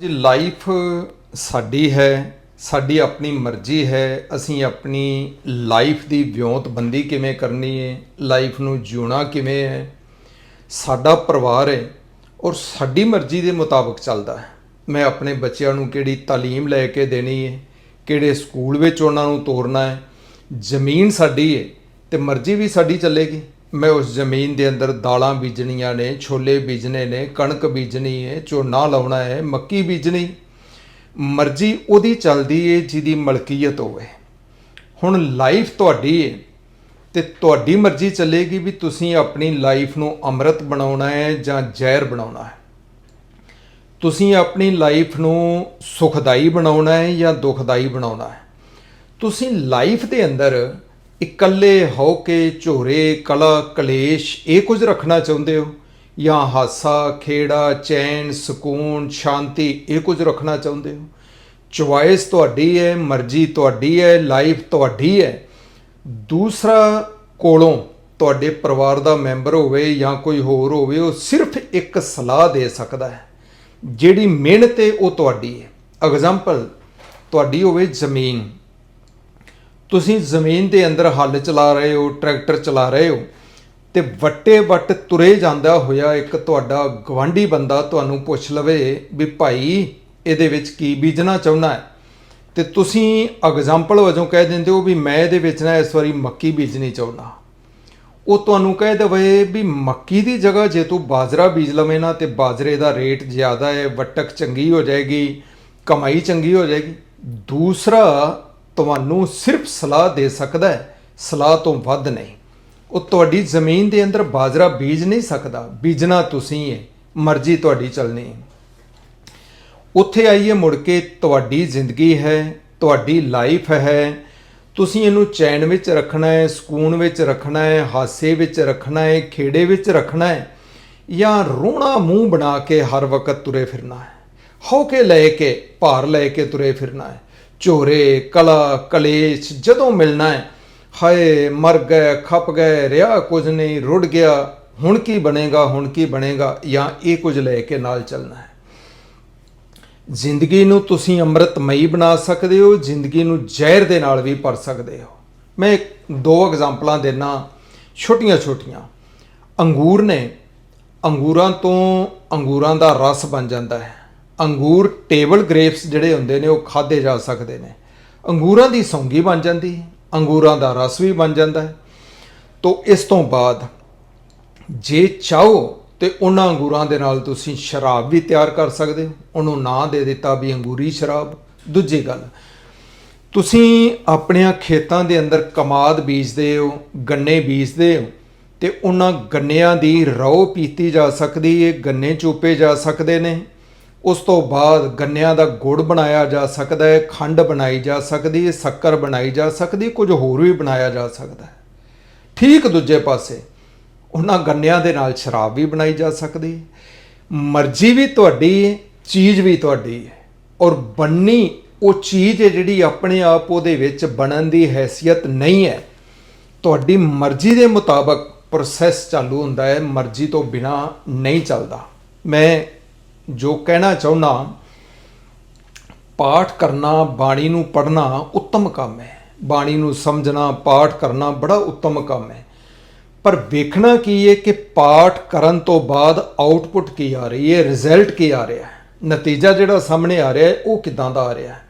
ਜੀ, ਲਾਈਫ ਸਾਡੀ ਹੈ, ਸਾਡੀ ਆਪਣੀ ਮਰਜ਼ੀ ਹੈ, ਅਸੀਂ ਆਪਣੀ ਲਾਈਫ ਦੀ ਵਿਉਂਤਬੰਦੀ ਕਿਵੇਂ ਕਰਨੀ ਹੈ, ਲਾਈਫ ਨੂੰ ਜਿਉਣਾ ਕਿਵੇਂ ਹੈ, ਸਾਡਾ ਪਰਿਵਾਰ ਹੈ ਔਰ ਸਾਡੀ ਮਰਜ਼ੀ ਦੇ ਮੁਤਾਬਕ ਚੱਲਦਾ ਹੈ। ਮੈਂ ਆਪਣੇ ਬੱਚਿਆਂ ਨੂੰ ਕਿਹੜੀ ਤਾਲੀਮ ਲੈ ਕੇ ਦੇਣੀ ਹੈ, ਕਿਹੜੇ ਸਕੂਲ ਵਿੱਚ ਉਹਨਾਂ ਨੂੰ ਤੋਰਨਾ ਹੈ, ਜ਼ਮੀਨ ਸਾਡੀ ਹੈ ਤੇ ਮਰਜ਼ੀ ਵੀ ਸਾਡੀ ਚੱਲੇਗੀ। ਮੈਂ ਉਸ ਜ਼ਮੀਨ ਦੇ ਅੰਦਰ ਦਾਲਾਂ ਬੀਜਣੀਆਂ ਨੇ, ਛੋਲੇ ਬੀਜਣੇ ਨੇ, ਕਣਕ ਬੀਜਣੀ ਹੈ, ਝੋਨਾ ਲਾਉਣਾ ਹੈ, ਮੱਕੀ ਬੀਜਣੀ। ਮਰਜ਼ੀ ਉਹਦੀ ਚੱਲਦੀ ਏ, ਜਿਹਦੀ ਮਲਕੀਅਤ ਹੋਵੇ। ਹੁਣ ਲਾਈਫ ਤੁਹਾਡੀ ਏ, ਤੇ ਤੁਹਾਡੀ ਮਰਜ਼ੀ ਚੱਲੇਗੀ ਵੀ ਤੁਸੀਂ ਆਪਣੀ ਲਾਈਫ ਨੂੰ ਅੰਮ੍ਰਿਤ ਬਣਾਉਣਾ ਹੈ ਜਾਂ ਜ਼ਹਿਰ ਬਣਾਉਣਾ ਹੈ। ਤੁਸੀਂ ਆਪਣੀ ਲਾਈਫ ਨੂੰ ਸੁਖਦਾਈ ਬਣਾਉਣਾ ਹੈ ਜਾਂ ਦੁਖਦਾਈ ਬਣਾਉਣਾ ਹੈ। ਤੁਸੀਂ ਲਾਈਫ ਦੇ ਅੰਦਰ ਇਕੱਲੇ ਹੋ ਕੇ ਝੋਰੇ, ਕਲਾ, ਕਲੇਸ਼, ਇਹ ਕੁਝ ਰੱਖਣਾ ਚਾਹੁੰਦੇ ਹੋ? ਜਾਂ ਹਾਸਾ, ਖੇੜਾ, ਚੈਨ, ਸਕੂਨ, ਸ਼ਾਂਤੀ, ਇਹ ਕੁਝ ਰੱਖਣਾ ਚਾਹੁੰਦੇ ਹੋ? ਚੁਆਇਸ ਤੁਹਾਡੀ ਹੈ, ਮਰਜ਼ੀ ਤੁਹਾਡੀ ਹੈ, ਲਾਈਫ ਤੁਹਾਡੀ ਹੈ। ਦੂਸਰਾ ਕੋਲੋਂ ਤੁਹਾਡੇ ਪਰਿਵਾਰ ਦਾ ਮੈਂਬਰ ਹੋਵੇ ਜਾਂ ਕੋਈ ਹੋਰ ਹੋਵੇ, ਉਹ ਸਿਰਫ ਇੱਕ ਸਲਾਹ ਦੇ ਸਕਦਾ ਹੈ। ਜਿਹੜੀ ਮਿਹਨਤ ਹੈ, ਉਹ ਤੁਹਾਡੀ ਹੈ। ਐਗਜ਼ਾਮਪਲ ਤੁਹਾਡੀ ਹੋਵੇ ਜ਼ਮੀਨ। ਤੁਸੀਂ ਜ਼ਮੀਨ ਦੇ ਅੰਦਰ ਹੱਲ ਚਲਾ ਰਹੇ ਹੋ, ਟਰੈਕਟਰ ਚਲਾ ਰਹੇ ਹੋ, ਤੇ ਵੱਟੇ ਵੱਟ ਤੁਰੇ ਜਾਂਦਾ ਹੋਇਆ ਇੱਕ ਤੁਹਾਡਾ ਗਵਾਂਢੀ ਬੰਦਾ ਤੁਹਾਨੂੰ ਪੁੱਛ ਲਵੇ ਵੀ ਭਾਈ ਇਹਦੇ ਵਿੱਚ ਕੀ ਬੀਜਣਾ ਚਾਹੁੰਦਾ ਹੈ? ਤੇ ਤੁਸੀਂ ਐਗਜ਼ਾਮਪਲ ਵਜੋਂ ਕਹਿ ਦਿੰਦੇ ਹੋ ਵੀ ਮੈਂ ਇਹਦੇ ਵਿੱਚ ਨਾ ਇਸ ਵਾਰੀ ਮੱਕੀ ਬੀਜਣੀ ਚਾਹੁੰਦਾ। ਉਹ ਤੁਹਾਨੂੰ ਕਹਿ ਦਵੇ ਵੀ ਮੱਕੀ ਦੀ ਜਗ੍ਹਾ ਜੇ ਤੂੰ ਬਾਜਰਾ ਬੀਜ ਲਵੇਂ ਨਾ ਤੇ ਬਾਜਰੇ ਦਾ ਰੇਟ ਜ਼ਿਆਦਾ ਹੈ, ਵਟਕ ਚੰਗੀ ਹੋ ਜਾਏਗੀ, ਕਮਾਈ ਚੰਗੀ ਹੋ ਜਾਏਗੀ। ਦੂਸਰਾ ਤੁਹਾਨੂੰ ਸਿਰਫ ਸਲਾਹ ਦੇ ਸਕਦਾ ਹੈ, ਸਲਾਹ ਤੋਂ ਵੱਧ ਨਹੀਂ। ਉਹ ਤੁਹਾਡੀ ਜ਼ਮੀਨ ਦੇ ਅੰਦਰ ਬਾਜਰਾ ਬੀਜ ਨਹੀਂ ਸਕਦਾ, ਬੀਜਣਾ ਤੁਸੀਂ ਹੈ, ਮਰਜ਼ੀ ਤੁਹਾਡੀ ਚੱਲਣੀ ਹੈ। ਉੱਥੇ ਆਈਏ ਮੁੜ ਕੇ, ਤੁਹਾਡੀ ਜ਼ਿੰਦਗੀ ਹੈ, ਤੁਹਾਡੀ ਲਾਈਫ ਹੈ। ਤੁਸੀਂ ਇਹਨੂੰ ਚੈਨ ਵਿੱਚ ਰੱਖਣਾ ਹੈ, ਸਕੂਨ ਵਿੱਚ ਰੱਖਣਾ ਹੈ, ਹਾਸੇ ਵਿੱਚ ਰੱਖਣਾ ਹੈ, ਖੇੜੇ ਵਿੱਚ ਰੱਖਣਾ ਹੈ, ਜਾਂ ਰੋਣਾ ਮੂੰਹ ਬਣਾ ਕੇ ਹਰ ਵਕਤ ਤੁਰੇ ਫਿਰਨਾ ਹੈ। ਹੋ ਕੇ ਲੈ ਕੇ, ਭਾਰ ਲੈ ਕੇ ਤੁਰੇ ਫਿਰਨਾ ਹੈ। ਝੋਰੇ, ਕਲਾ, ਕਲੇਸ਼ ਜਦੋਂ ਮਿਲਣਾ ਹੈ, ਹਾਏ, ਮਰ ਗਏ, ਖਪ ਗਏ, ਰਿਹਾ ਕੁਝ ਨਹੀਂ, ਰੁੜ ਗਿਆ, ਹੁਣ ਕੀ ਬਣੇਗਾ, ਹੁਣ ਕੀ ਬਣੇਗਾ, ਜਾਂ ਇਹ ਕੁਝ ਲੈ ਕੇ ਨਾਲ ਚੱਲਣਾ ਹੈ। ਜ਼ਿੰਦਗੀ ਨੂੰ ਤੁਸੀਂ ਅੰਮ੍ਰਿਤਮਈ ਬਣਾ ਸਕਦੇ ਹੋ, ਜ਼ਿੰਦਗੀ ਨੂੰ ਜ਼ਹਿਰ ਦੇ ਨਾਲ ਵੀ ਭਰ ਸਕਦੇ ਹੋ। ਮੈਂ ਇੱਕ- ਦੋ ਐਗਜ਼ਾਮਪਲਾਂ ਦੇਣਾ ਛੋਟੀਆਂ ਛੋਟੀਆਂ ਅੰਗੂਰ ਨੇ, ਅੰਗੂਰਾਂ ਤੋਂ ਅੰਗੂਰਾਂ ਦਾ ਰਸ ਬਣ ਜਾਂਦਾ ਹੈ। ਅੰਗੂਰ ਟੇਬਲ ਗ੍ਰੇਪਸ ਜਿਹੜੇ ਹੁੰਦੇ ਨੇ, ਉਹ ਖਾਦੇ ਜਾ ਸਕਦੇ ਨੇ। ਅੰਗੂਰਾਂ ਦੀ ਸੌਂਗੀ ਬਣ ਜਾਂਦੀ ਹੈ, ਅੰਗੂਰਾਂ ਦਾ ਰਸ ਵੀ ਬਣ ਜਾਂਦਾ ਹੈ। ਤੋਂ ਇਸ ਤੋਂ ਬਾਅਦ ਜੇ ਚਾਹੋ ਤੇ ਉਹਨਾਂ ਅੰਗੂਰਾਂ ਦੇ ਨਾਲ ਤੁਸੀਂ ਸ਼ਰਾਬ ਵੀ ਤਿਆਰ ਕਰ ਸਕਦੇ ਹੋ। ਉਹਨੂੰ ਨਾਂ ਦੇ ਦਿੱਤਾ ਵੀ ਅੰਗੂਰੀ ਸ਼ਰਾਬ। ਦੂਜੀ ਗੱਲ, ਤੁਸੀਂ ਆਪਣਿਆਂ ਖੇਤਾਂ ਦੇ ਅੰਦਰ ਕਮਾਦ ਬੀਜਦੇ ਹੋ, ਗੰਨੇ ਬੀਜਦੇ ਹੋ, ਤੇ ਉਹਨਾਂ ਗੰਨਿਆਂ ਦੀ ਰੋ ਪੀਤੀ ਜਾ ਸਕਦੀ ਹੈ, ਗੰਨੇ ਚੂਪੇ ਜਾ ਸਕਦੇ ਨੇ। ਉਸ ਤੋਂ ਬਾਅਦ ਗੰਨਿਆਂ ਦਾ ਗੁੜ ਬਣਾਇਆ ਜਾ ਸਕਦਾ ਹੈ, ਖੰਡ ਬਣਾਈ ਜਾ ਸਕਦੀ ਹੈ, ਸ਼ੱਕਰ ਬਣਾਈ ਜਾ ਸਕਦੀ ਕੁਝ ਹੋਰ ਵੀ ਬਣਾਇਆ ਜਾ ਸਕਦਾ ਹੈ। ਠੀਕ ਦੂਜੇ ਪਾਸੇ, ਉਹਨਾਂ ਗੰਨਿਆਂ ਦੇ ਨਾਲ ਸ਼ਰਾਬ ਵੀ ਬਣਾਈ ਜਾ ਸਕਦੀ ਹੈ। ਮਰਜ਼ੀ ਵੀ ਤੁਹਾਡੀ ਹੈ, ਚੀਜ਼ ਵੀ ਤੁਹਾਡੀ ਹੈ। ਔਰ ਬੰਨੀ ਉਹ ਚੀਜ਼ ਹੈ ਜਿਹੜੀ ਆਪਣੇ ਆਪ ਉਹਦੇ ਵਿੱਚ ਬਣਨ ਦੀ ਹੈਸੀਅਤ ਨਹੀਂ ਹੈ। ਤੁਹਾਡੀ ਮਰਜ਼ੀ ਦੇ ਮੁਤਾਬਕ ਪ੍ਰੋਸੈਸ ਚਾਲੂ ਹੁੰਦਾ ਹੈ, ਮਰਜ਼ੀ ਤੋਂ ਬਿਨਾ ਨਹੀਂ ਚੱਲਦਾ। ਮੈਂ ਜੋ ਕਹਿਣਾ ਚਾਹੁੰਦਾ, ਪਾਠ ਕਰਨਾ, ਬਾਣੀ ਨੂੰ ਪੜ੍ਹਨਾ ਉੱਤਮ ਕੰਮ ਹੈ। ਬਾਣੀ ਨੂੰ ਸਮਝਣਾ, ਪਾਠ ਕਰਨਾ ਬੜਾ ਉੱਤਮ ਕੰਮ ਹੈ। ਪਰ ਵੇਖਣਾ ਕੀ ਹੈ ਕਿ ਪਾਠ ਕਰਨ ਤੋਂ ਬਾਅਦ ਆਉਟਪੁੱਟ ਕੀ ਆ ਰਹੀ ਹੈ ਰਿਜ਼ਲਟ ਕੀ ਆ ਰਿਹਾ ਹੈ? ਨਤੀਜਾ ਜਿਹੜਾ ਸਾਹਮਣੇ ਆ ਰਿਹਾ ਹੈ, ਉਹ ਕਿਦਾਂ ਦਾ ਆ ਰਿਹਾ ਹੈ?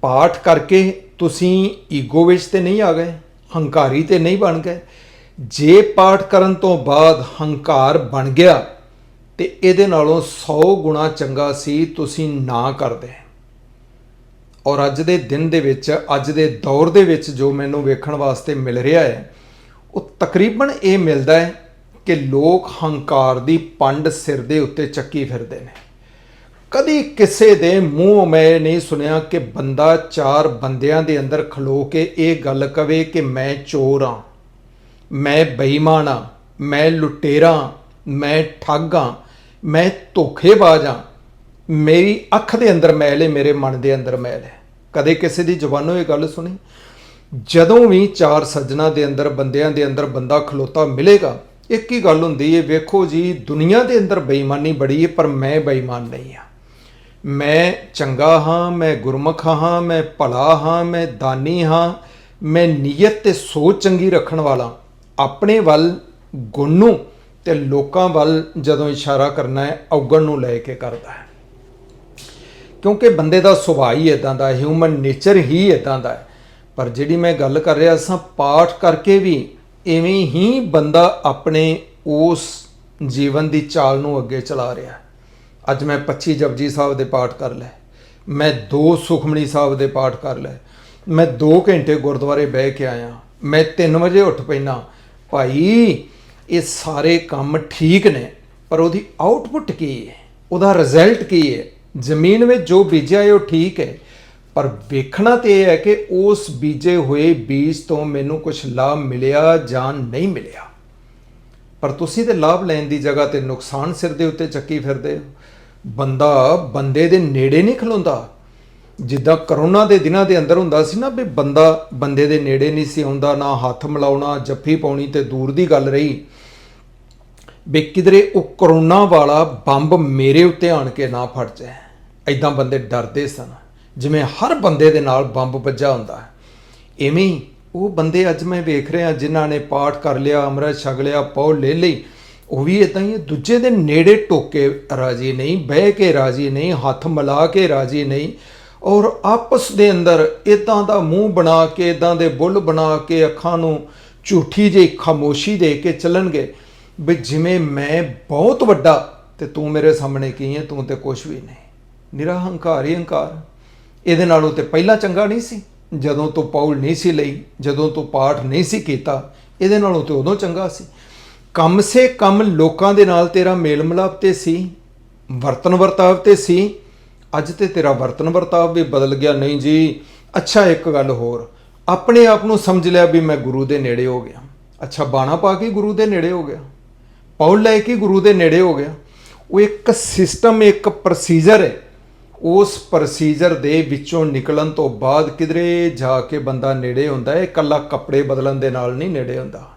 ਪਾਠ ਕਰਕੇ ਤੁਸੀਂ ਈਗੋ ਵਿੱਚ ਤੇ ਨਹੀਂ ਆ ਗਏ, ਹੰਕਾਰੀ ਤੇ ਨਹੀਂ ਬਣ ਗਏ। ਜੇ ਪਾਠ ਕਰਨ ਤੋਂ ਬਾਅਦ ਹੰਕਾਰ ਬਣ ਗਿਆ ਤੇ ਇਹਦੇ ਨਾਲੋਂ 100 ਗੁਣਾ ਚੰਗਾ ਸੀ ਤੁਸੀਂ ਨਾ ਕਰਦੇ। ਔਰ ਅੱਜ ਦੇ ਦਿਨ ਦੇ ਵਿੱਚ, ਅੱਜ ਦੇ ਦੌਰ ਦੇ ਵਿੱਚ ਜੋ ਮੈਨੂੰ ਵੇਖਣ ਵਾਸਤੇ ਮਿਲ ਰਿਹਾ ਹੈ, ਉਹ ਤਕਰੀਬਨ ਇਹ ਮਿਲਦਾ ਹੈ ਕਿ ਲੋਕ ਹੰਕਾਰ ਦੀ ਪੰਡ ਸਿਰ ਦੇ ਉੱਤੇ ਚੱਕੀ ਫਿਰਦੇ ਨੇ। ਕਦੀ ਕਿਸੇ ਦੇ ਮੂੰਹ ਮੈਂ ਨਹੀਂ ਸੁਣਿਆ ਕਿ ਬੰਦਾ ਚਾਰ ਬੰਦਿਆਂ ਦੇ ਅੰਦਰ ਖਲੋ ਕੇ ਇਹ ਗੱਲ ਕਵੇ ਕਿ ਮੈਂ ਚੋਰ ਹਾਂ, ਮੈਂ ਬੇਈਮਾਨ ਹਾਂ, ਮੈਂ ਲੁਟੇਰਾ ਮੈਂ ਠੱਗ ਹਾਂ ਮੈਂ ਧੋਖੇਬਾਜ਼ ਹਾਂ ਮੇਰੀ ਅੱਖ ਦੇ ਅੰਦਰ ਮੈਲ ਹੈ ਮੇਰੇ ਮਨ ਦੇ ਅੰਦਰ ਮੈਲ ਹੈ ਕਦੇ ਕਿਸੇ ਦੀ ਜ਼ੁਬਾਨੋਂ ਇਹ ਗੱਲ ਸੁਣੀ? ਜਦੋਂ ਵੀ ਚਾਰ ਸੱਜਣਾ ਦੇ ਅੰਦਰ, ਬੰਦਿਆਂ ਦੇ ਅੰਦਰ ਬੰਦਾ ਖਲੋਤਾ ਮਿਲੇਗਾ, ਇੱਕ ਹੀ ਗੱਲ ਹੁੰਦੀ ਹੈ ਵੇਖੋ ਜੀ, ਦੁਨੀਆ ਦੇ ਅੰਦਰ ਬੇਈਮਾਨੀ ਬੜੀ ਹੈ ਪਰ ਮੈਂ ਬੇਈਮਾਨ ਨਹੀਂ ਹਾਂ ਮੈਂ ਚੰਗਾ ਹਾਂ, ਮੈਂ ਗੁਰਮੁਖ ਹਾਂ, ਮੈਂ ਭਲਾ ਹਾਂ, ਮੈਂ ਦਾਨੀ ਹਾਂ, ਮੈਂ ਨੀਅਤ ਤੇ ਸੋਚ ਚੰਗੀ ਰੱਖਣ ਵਾਲਾ। ਆਪਣੇ ਵੱਲ ਗੁਣ ਨੂੰ ਤੇ ਲੋਕਾਂ ਵੱਲ ਜਦੋਂ ਇਸ਼ਾਰਾ ਕਰਨਾ ਹੈ, ਔਗਣ ਨੂੰ ਲੈ ਕੇ ਕਰਦਾ ਹੈ। ਕਿਉਂਕਿ ਬੰਦੇ ਦਾ ਸੁਭਾਅ ਹੀ ਇਦਾਂ ਦਾ ਹਿਊਮਨ ਨੇਚਰ ਹੀ ਇਦਾਂ ਦਾ ਹੈ। ਪਰ ਜਿਹੜੀ ਮੈਂ ਗੱਲ ਕਰ ਰਿਹਾ ਸਾਂ, ਪਾਠ ਕਰਕੇ ਵੀ ਐਵੇਂ ਹੀ ਬੰਦਾ ਆਪਣੇ ਉਸ ਜੀਵਨ ਦੀ ਚਾਲ ਨੂੰ ਅੱਗੇ ਚਲਾ ਰਿਹਾ ਅੱਜ ਮੈਂ 25 ਜਪਜੀ ਸਾਹਿਬ ਦੇ ਪਾਠ ਕਰ ਲਏ ਮੈਂ ਦੋ ਸੁਖਮਣੀ ਸਾਹਿਬ ਦੇ ਪਾਠ ਕਰ ਲਏ ਮੈਂ 2 ਘੰਟੇ ਗੁਰਦੁਆਰੇ ਬਹਿ ਕੇ ਆਇਆ। ਮੈਂ 3 ਵਜੇ ਉੱਠ ਪੈਣਾ ਭਾਈ ਇਹ ਸਾਰੇ ਕੰਮ ਠੀਕ ਨੇ, ਪਰ ਉਹਦੀ ਆਉਟਪੁੱਟ ਕੀ ਹੈ? ਉਹਦਾ ਰਿਜ਼ਲਟ ਕੀ ਹੈ? ਜ਼ਮੀਨ ਵਿੱਚ ਜੋ ਬੀਜਿਆ ਹੈ ਉਹ ਠੀਕ ਹੈ, ਪਰ ਵੇਖਣਾ ਤੇ ਇਹ ਹੈ ਕਿ ਉਸ ਬੀਜੇ ਹੋਏ ਬੀਜ ਤੋਂ ਮੈਨੂੰ ਕੁਝ ਲਾਭ ਮਿਲਿਆ ਜਾਂ ਨਹੀਂ ਮਿਲਿਆ। ਪਰ ਤੁਸੀਂ ਤੇ ਲਾਭ ਲੈਣ ਦੀ ਜਗ੍ਹਾ ਤੇ ਨੁਕਸਾਨ ਸਿਰ ਦੇ ਉੱਤੇ ਚੱਕੀ ਫਿਰਦੇ ਹੋ। ਬੰਦਾ ਬੰਦੇ ਦੇ ਨੇੜੇ ਨਹੀਂ ਖਲੋਂਦਾ। ਜਿੱਦਾਂ ਕਰੋਨਾ ਦੇ ਦਿਨਾਂ ਦੇ ਅੰਦਰ ਹੁੰਦਾ ਸੀ ਨਾ ਵੀ ਬੰਦਾ ਬੰਦੇ ਦੇ ਨੇੜੇ ਨਹੀਂ ਸੀ ਆਉਂਦਾ, ਨਾ ਹੱਥ ਮਿਲਾਉਣਾ, ਜੱਫੀ ਪਾਉਣੀ ਤੇ ਦੂਰ ਦੀ ਗੱਲ ਰਹੀ। ਵੀ ਕਿਧਰੇ ਉਹ ਕਰੋਨਾ ਵਾਲਾ ਬੰਬ ਮੇਰੇ ਉੱਤੇ ਆਣ ਕੇ ਨਾ ਫੜ ਜਾਏ। ਐਦਾਂ ਬੰਦੇ ਡਰਦੇ ਸਨ। ਜਿਵੇਂ ਹਰ ਬੰਦੇ ਦੇ ਨਾਲ ਬੰਬ ਵੱਜਾ ਹੁੰਦਾ ਹੈ। ਐਵੇਂ ਹੀ ਉਹ ਬੰਦੇ ਅੱਜ ਮੈਂ ਵੇਖ ਰਿਹਾ ਜਿਨ੍ਹਾਂ ਨੇ ਪਾਠ ਕਰ ਲਿਆ, ਅੰਮ੍ਰਿਤ ਛਕ ਲਿਆ ਪੌ ਲੈ ਲਈ, ਉਹ ਵੀ ਇਦਾਂ ਹੀ ਦੂਜੇ ਦੇ ਨੇੜੇ ਟੋਕੇ ਰਾਜੀ ਨਹੀਂ, ਬਹਿ ਕੇ ਰਾਜੀ ਨਹੀਂ, ਹੱਥ ਮਿਲਾ ਕੇ ਰਾਜੀ ਨਹੀਂ ਔਰ ਆਪਸ ਦੇ ਅੰਦਰ ਇਦਾਂ ਦਾ ਮੂੰਹ ਬਣਾ ਕੇ ਇਦਾਂ ਦੇ ਬੁੱਲ ਬਣਾ ਕੇ ਅੱਖਾਂ ਨੂੰ ਝੂਠੀ ਜਿਹੀ ਖਾਮੋਸ਼ੀ ਦੇ ਕੇ ਚੱਲਣਗੇ। ਵੀ ਜਿਵੇਂ ਮੈਂ ਬਹੁਤ ਵੱਡਾ ਤੇ ਤੂੰ ਮੇਰੇ ਸਾਹਮਣੇ ਕੀ ਹੈ, ਤੂੰ ਤੇ ਕੁਝ ਵੀ ਨਹੀਂ। ਨਿਰਾ ਹੰਕਾਰ ਹੀ ਹੰਕਾਰ। ਇਹਦੇ ਨਾਲੋਂ ਤੇ ਪਹਿਲਾਂ ਚੰਗਾ ਨਹੀਂ ਸੀ। ਜਦੋਂ ਤੂੰ ਪੌਲ ਨਹੀਂ ਸੀ ਲਈ, ਜਦੋਂ ਤੂੰ ਪਾਠ ਨਹੀਂ ਸੀ ਕੀਤਾ, ਇਹਦੇ ਨਾਲੋਂ ਤੇ ਉਦੋਂ ਚੰਗਾ ਸੀ। ਕਮ ਸੇ ਕਮ ਲੋਕਾਂ ਦੇ ਨਾਲ ਤੇਰਾ ਮੇਲ ਮਿਲਾਪ ਤੇ ਸੀ, ਵਰਤਨ ਵਰਤਾਵ ਤੇ ਸੀ। ਅੱਜ ਤੇ ਤੇਰਾ ਵਰਤਨ ਵਰਤਾਵ ਵੀ ਬਦਲ ਗਿਆ ਨਹੀਂ ਜੀ। ਅੱਛਾ ਇੱਕ ਗੱਲ ਹੋਰ, ਆਪਣੇ ਆਪ ਨੂੰ ਸਮਝ ਲਿਆ ਵੀ ਮੈਂ ਗੁਰੂ ਦੇ ਨੇੜੇ ਹੋ ਗਿਆ। ਅੱਛਾ ਬਾਣਾ ਪਾ ਕੇ ਗੁਰੂ ਦੇ ਨੇੜੇ ਹੋ ਗਿਆ। ਪੌਲ ਲੈ ਕੇ ਗੁਰੂ ਦੇ ਨੇੜੇ ਹੋ ਗਿਆ। ਉਹ ਇੱਕ ਸਿਸਟਮ ਇੱਕ ਪ੍ਰੋਸੀਜਰ ਹੈ। ਉਸ ਪ੍ਰੋਸੀਜਰ ਦੇ ਵਿੱਚੋਂ ਨਿਕਲਣ ਤੋਂ ਬਾਅਦ ਕਿਧਰੇ ਜਾ ਕੇ ਬੰਦਾ ਨੇੜੇ ਹੁੰਦਾ ਹੈ, ਇਕੱਲਾ ਕੱਪੜੇ ਬਦਲਣ ਦੇ ਨਾਲ ਨਹੀਂ ਨੇੜੇ ਹੁੰਦਾ।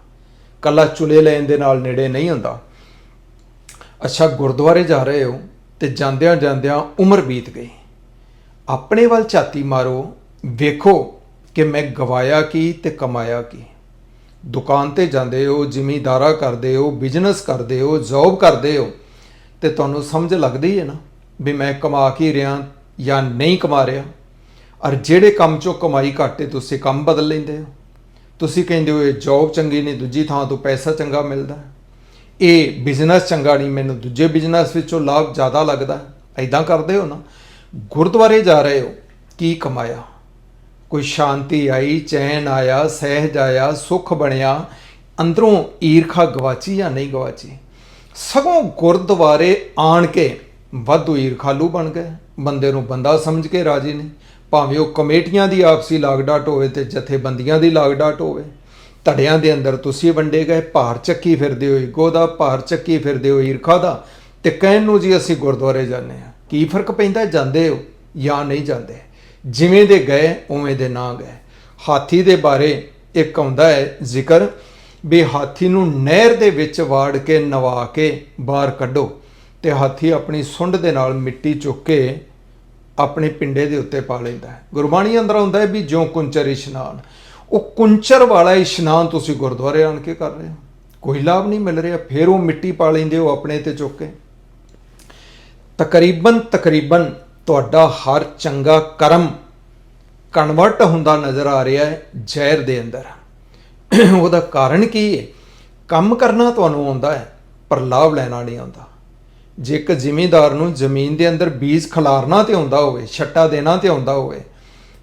ਕੱਲਾ ਚੁਲੇ ਲੈਣ ਦੇ ਨਾਲ ਨੇੜੇ ਨਹੀਂ ਹੁੰਦਾ। ਅੱਛਾ, ਗੁਰਦੁਆਰੇ ਜਾ ਰਹੇ ਹੋ ਤੇ ਜਾਂਦਿਆਂ ਜਾਂਦਿਆਂ ਉਮਰ ਬੀਤ ਗਈ। ਆਪਣੇ ਵੱਲ ਝਾਤੀ ਮਾਰੋ, ਵੇਖੋ ਕਿ ਮੈਂ ਗਵਾਇਆ ਕੀ ਤੇ ਕਮਾਇਆ ਕੀ। ਦੁਕਾਨ ਤੇ ਜਾਂਦੇ ਹੋ, ਜ਼ਿਮੀਂਦਾਰਾ ਕਰਦੇ ਹੋ ਬਿਜ਼ਨਸ ਕਰਦੇ ਹੋ ਜੌਬ ਕਰਦੇ ਹੋ, ਤੇ ਤੁਹਾਨੂੰ ਸਮਝ ਲੱਗਦੀ ਹੈ ਨਾ ਵੀ ਮੈਂ ਕਮਾ ਕੀ ਰਿਹਾ ਜਾਂ ਨਹੀਂ ਕਮਾ ਰਿਹਾ? ਔਰ ਜਿਹੜੇ ਕੰਮ ਚੋਂ ਕਮਾਈ ਘੱਟੇ ਤੁਸੀਂ ਕੰਮ ਬਦਲ ਲੈਂਦੇ ਹੋ। ਤੁਸੀਂ ਕਹਿੰਦੇ ਹੋ, ਇਹ ਜੌਬ ਚੰਗੀ ਨਹੀਂ, ਦੂਜੀ ਥਾਂ ਤੋਂ ਪੈਸਾ ਚੰਗਾ ਮਿਲਦਾ ਇਹ ਬਿਜ਼ਨਸ ਚੰਗਾ ਨਹੀਂ, ਮੈਨੂੰ ਦੂਜੇ ਬਿਜ਼ਨਸ ਵਿੱਚੋਂ ਲਾਭ ਜ਼ਿਆਦਾ ਲੱਗਦਾ ਐਦਾਂ ਕਰਦੇ ਹੋ ਨਾ। ਗੁਰਦੁਆਰੇ ਜਾ ਰਹੇ ਹੋ, ਕੀ ਕਮਾਇਆ? ਕੋਈ ਸ਼ਾਂਤੀ ਆਈ, ਚੈਨ ਆਇਆ, ਸਹਿਜ ਆਇਆ, ਸੁਖ ਬਣਿਆ, ਅੰਦਰੋਂ ਈਰਖਾ ਗਵਾਚੀ ਜਾਂ ਨਹੀਂ ਗਵਾਚੀ? ਸਗੋਂ ਗੁਰਦੁਆਰੇ ਆਣ ਕੇ ਵਾਧੂ ਈਰਖਾਲੂ ਬਣ ਗਏ। ਬੰਦੇ ਨੂੰ ਬੰਦਾ ਸਮਝ ਕੇ ਰਾਜੀ ਨਹੀਂ। ਭਾਵੇਂ ਉਹ ਕਮੇਟੀਆਂ ਦੀ ਆਪਸੀ ਲਾਗਡਾਟ ਹੋਵੇ ਤੇ ਜਥੇਬੰਦੀਆਂ ਦੀ ਲਾਗਡਾਟ ਹੋਵੇ। ਧੜਿਆਂ ਦੇ ਅੰਦਰ ਤੁਸੀਂ ਵੰਡੇ ਗਏ, ਭਾਰ ਚੱਕੀ ਫਿਰਦੇ ਹੋ, ਈਗੋ ਦਾ, ਭਾਰ ਚੱਕੀ ਫਿਰਦੇ ਹੋ, ਈਰਖਾ ਦਾ। ਤੇ ਕਹਿਣ ਨੂੰ ਜੀ ਅਸੀਂ ਗੁਰਦੁਆਰੇ ਜਾਂਦੇ ਆ ਕੀ ਫ਼ਰਕ ਪੈਂਦਾ, ਜਾਂਦੇ ਹੋ ਜਾਂ ਨਹੀਂ ਜਾਂਦੇ? ਜਿਵੇਂ ਦੇ ਗਏ, ਉਵੇਂ ਦੇ ਨਾ ਗਏ। ਹਾਥੀ ਦੇ ਬਾਰੇ ਇੱਕ ਆਉਂਦਾ ਹੈ ਜ਼ਿਕਰ ਵੀ ਹਾਥੀ ਨੂੰ ਨਹਿਰ ਦੇ ਵਿੱਚ ਵਾੜ ਕੇ ਨਵਾ ਕੇ ਬਾਹਰ ਕੱਢੋ ਤੇ ਹਾਥੀ ਆਪਣੀ ਸੁੰਡ ਦੇ ਨਾਲ ਮਿੱਟੀ ਚੁੱਕ ਕੇ ਆਪਣੇ ਪਿੰਡੇ ਦੇ ਉੱਤੇ ਪਾ ਲੈਂਦਾ ਹੈ। ਗੁਰਬਾਣੀ ਅੰਦਰ ਆਉਂਦਾ ਹੈ ਵੀ ਜਿਉ ਕੁੰਚਰ ਇਸ਼ਨਾਨ। ਉਹ ਕੁੰਚਰ ਵਾਲਾ ਇਸ਼ਨਾਨ ਤੁਸੀਂ ਗੁਰਦੁਆਰੇ ਆਣ ਕੇ ਕਰ ਰਹੇ ਹੋ। ਕੋਈ ਲਾਭ ਨਹੀਂ ਮਿਲ ਰਿਹਾ, ਫਿਰ ਉਹ ਮਿੱਟੀ ਪਾ ਲੈਂਦੇ ਹੋ ਆਪਣੇ ਤੇ ਚੁੱਕ ਕੇ। ਤਕਰੀਬਨ ਤਕਰੀਬਨ ਤੁਹਾਡਾ ਹਰ ਚੰਗਾ ਕਰਮ ਕਨਵਰਟ ਹੁੰਦਾ ਨਜ਼ਰ ਆ ਰਿਹਾ ਹੈ ਜ਼ਹਿਰ ਦੇ ਅੰਦਰ। ਉਹਦਾ ਕਾਰਨ ਕੀ ਹੈ? ਕੰਮ ਕਰਨਾ ਤੁਹਾਨੂੰ ਆਉਂਦਾ ਹੈ, ਪਰ ਲਾਭ ਲੈਣਾ ਨਹੀਂ ਆਉਂਦਾ। ਜੇ ਇੱਕ ਜ਼ਿਮੀਂਦਾਰ ਨੂੰ ਜ਼ਮੀਨ ਦੇ ਅੰਦਰ ਬੀਜ ਖਲਾਰਨਾ ਤੇ ਆਉਂਦਾ ਹੋਵੇ, ਛੱਟਾ ਦੇਣਾ ਤੇ ਆਉਂਦਾ ਹੋਵੇ,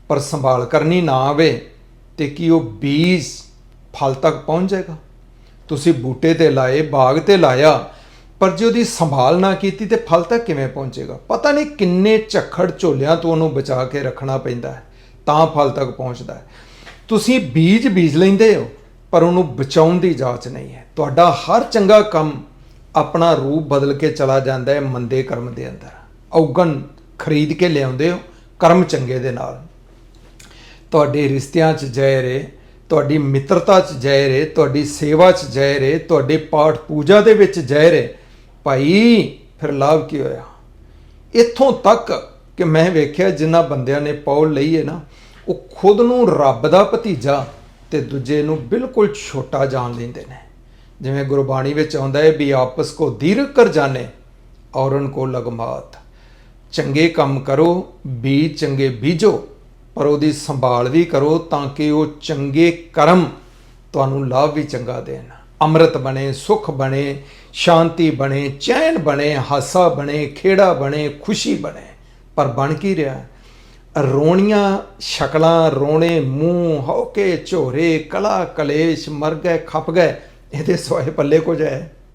ਪਰ ਸੰਭਾਲ ਕਰਨੀ ਨਾ ਆਵੇ, ਤੇ ਕੀ ਉਹ ਬੀਜ ਫਲ ਤੱਕ ਪਹੁੰਚ ਜਾਏਗਾ? ਤੁਸੀਂ ਬੂਟੇ ਤੇ ਲਾਏ, ਬਾਗ ਤੇ ਲਾਇਆ ਪਰ ਜੇ ਉਹਦੀ ਸੰਭਾਲ ਨਾ ਕੀਤੀ ਤੇ ਫਲ ਤੱਕ ਕਿਵੇਂ ਪਹੁੰਚੇਗਾ? ਪਤਾ ਨਹੀਂ ਕਿੰਨੇ ਝੱਖੜ ਝੋਲਿਆਂ ਤੋਂ ਉਹਨੂੰ ਬਚਾ ਕੇ ਰੱਖਣਾ ਪੈਂਦਾ ਹੈ, ਤਾਂ ਫਲ ਤੱਕ ਪਹੁੰਚਦਾ ਹੈ। ਤੁਸੀਂ ਬੀਜ ਬੀਜ ਲੈਂਦੇ ਹੋ, ਪਰ ਉਹਨੂੰ ਬਚਾਉਣ ਦੀ ਜਾਂਚ ਨਹੀਂ ਹੈ। ਤੁਹਾਡਾ ਹਰ ਚੰਗਾ ਕੰਮ ਆਪਣਾ ਰੂਪ ਬਦਲ ਕੇ ਚਲਾ ਜਾਂਦਾ ਹੈ, ਮੰਦੇ ਕਰਮ ਦੇ ਅੰਦਰ। ਔਗਣ ਖਰੀਦ ਕੇ ਲਿਆਉਂਦੇ ਹੋ, ਕਰਮ ਚੰਗੇ ਦੇ ਨਾਲ। ਤੁਹਾਡੇ ਰਿਸ਼ਤਿਆਂ 'ਚ ਜੈ ਹੈ ਤੁਹਾਡੀ ਮਿੱਤਰਤਾ 'ਚ ਜੈ ਹੈ ਤੁਹਾਡੀ ਸੇਵਾ 'ਚ ਜੈ ਹੈ ਤੁਹਾਡੇ ਪਾਠ ਪੂਜਾ ਦੇ ਵਿੱਚ ਜੈ ਹੈ ਭਾਈ, ਫਿਰ ਲਾਭ ਕੀ ਹੋਇਆ? ਇੱਥੋਂ ਤੱਕ ਕਿ ਮੈਂ ਵੇਖਿਆ ਜਿਨ੍ਹਾਂ ਬੰਦਿਆਂ ਨੇ ਪੌਲ ਲਈ ਹੈ ਨਾ, ਉਹ ਖੁਦ ਨੂੰ ਰੱਬ ਦਾ ਭਤੀਜਾ ਤੇ ਦੂਜੇ ਨੂੰ ਬਿਲਕੁਲ ਛੋਟਾ ਜਾਣ ਲੈਂਦੇ ਨੇ। ਜਿਵੇਂ ਗੁਰਬਾਣੀ ਵਿੱਚ ਆਉਂਦਾ ਹੈ ਵੀ ਆਪਸ ਕੋ ਦੀਰਘ ਕਰ ਜਾਣੇ, ਔਰਨ ਕੋ ਲਗਮਾਤ। ਚੰਗੇ ਕੰਮ ਕਰੋ, ਬੀਜ ਚੰਗੇ ਬੀਜੋ, ਪਰ ਉਹਦੀ ਸੰਭਾਲ ਵੀ ਕਰੋ ਤਾਂ ਕਿ ਉਹ ਚੰਗੇ ਕਰਮ ਤੁਹਾਨੂੰ ਲਾਭ ਵੀ ਚੰਗਾ ਦੇਣ। ਅੰਮ੍ਰਿਤ ਬਣੇ, ਸੁਖ ਬਣੇ, ਸ਼ਾਂਤੀ ਬਣੇ, ਚੈਨ ਬਣੇ, ਹਾਸਾ ਬਣੇ, ਖੇੜਾ ਬਣੇ, ਖੁਸ਼ੀ ਬਣੇ। ਪਰ ਬਣ ਕੀ ਰਿਹਾ? ਰੋਣੀਆਂ ਸ਼ਕਲਾਂ, ਰੋਣੇ ਮੂੰਹ ਹੌਕੇ ਝੋਰੇ, ਕਲਾ ਕਲੇਸ਼ ਮਰ ਗਏ ਖਪ ਗਏ ਇਹਦੇ ਸੋਏ ਪੱਲੇ ਕੁਝ ਹੈ?